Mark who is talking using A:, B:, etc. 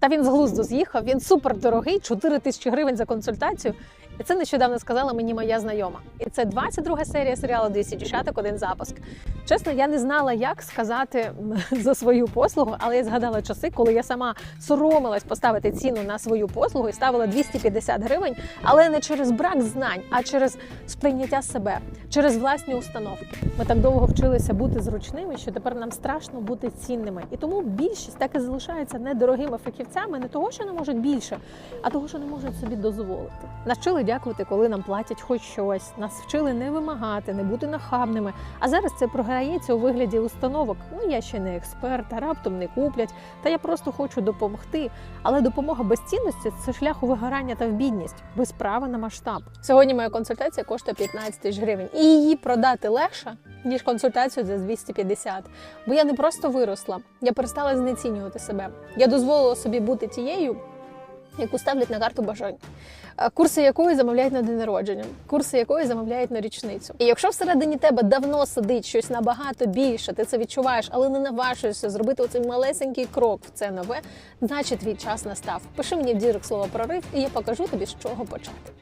A: Та він з глузду з'їхав. Він супер дорогий, 4 тисячі гривень за консультацію. І це нещодавно сказала мені моя знайома. І це 22 серія серіалу «200 дівчаток, один запуск. Чесно, я не знала, як сказати за свою послугу, але я згадала часи, коли я сама соромилась поставити ціну на свою послугу і ставила 250 гривень, але не через брак знань, а через сприйняття себе, через власні установки. Ми так довго вчилися бути зручними, що тепер нам страшно бути цінними. І тому більшість так і залишається недорогими фахівцями, не того, що не можуть більше, а того, що не можуть собі дозволити. Нас вчили дякувати, коли нам платять хоч щось. Нас вчили не вимагати, не бути нахабними. А зараз це програється у вигляді установок. Ну я ще не експерт, а раптом не куплять. Та я просто хочу допомогти. Але допомога без цінності це шлях у вигорання та в бідність, без права на масштаб. Сьогодні моя консультація коштує 15 тисяч гривень, і її продати легше. Ніж консультацію за 250. Бо я не просто виросла, я перестала знецінювати себе. Я дозволила собі бути тією, яку ставлять на карту бажань, Е, курси якої замовляють на день народження, курси якої замовляють на річницю. І якщо всередині тебе давно сидить щось набагато більше, ти це відчуваєш, але не наважуєшся зробити оцей малесенький крок в це нове, значить твій час настав. Пиши мені в дірок слово прорив, і я покажу тобі, з чого почати.